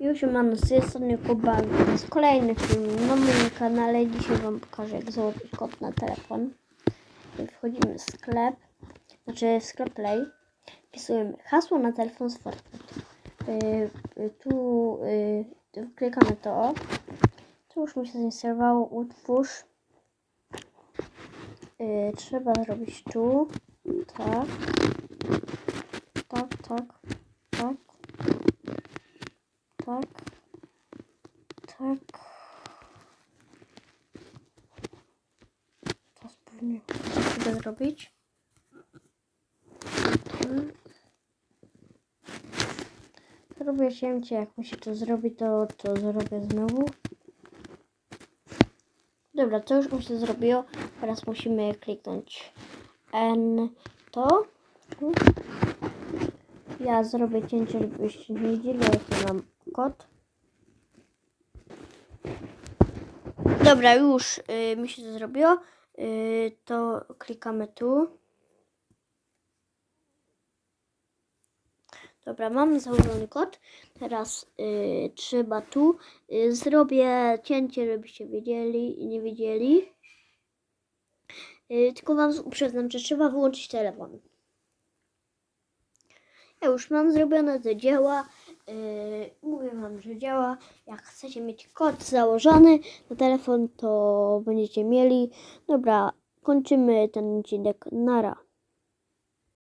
Już mam z tej strony Kuba, jest kolejny film na moim kanale. Dzisiaj Wam pokażę jak założyć kod na telefon. Wchodzimy w sklep, znaczy w sklep Play. Wpisujemy hasło na telefon z Fortnite. Yy, tu yy, klikamy to. To już mi się zainstalowało. Utwórz. Yy, trzeba zrobić tu. Tak, tak, tak. Tak. Tak. Spójnie. Co chcę zrobić? Mhm. Zrobię cięcie, jak mi się to zrobi, to, to zrobię znowu. Dobra, to już mi się zrobiło. Teraz musimy kliknąć N to. Ja zrobię cięcie, żebyście nie widzieli, jaki mam kod. Dobra, już y, mi się to zrobiło. Y, to klikamy tu. Dobra, mam założony kod. Teraz y, trzeba tu. Zrobię cięcie, żebyście wiedzieli i nie widzieli. Y, tylko wam uprzedzam, że trzeba wyłączyć telefon. Ja już mam zrobione to działa. Yy, mówię wam, że działa. Jak chcecie mieć kod założony na telefon, to będziecie mieli. Dobra, kończymy ten odcinek. Nara.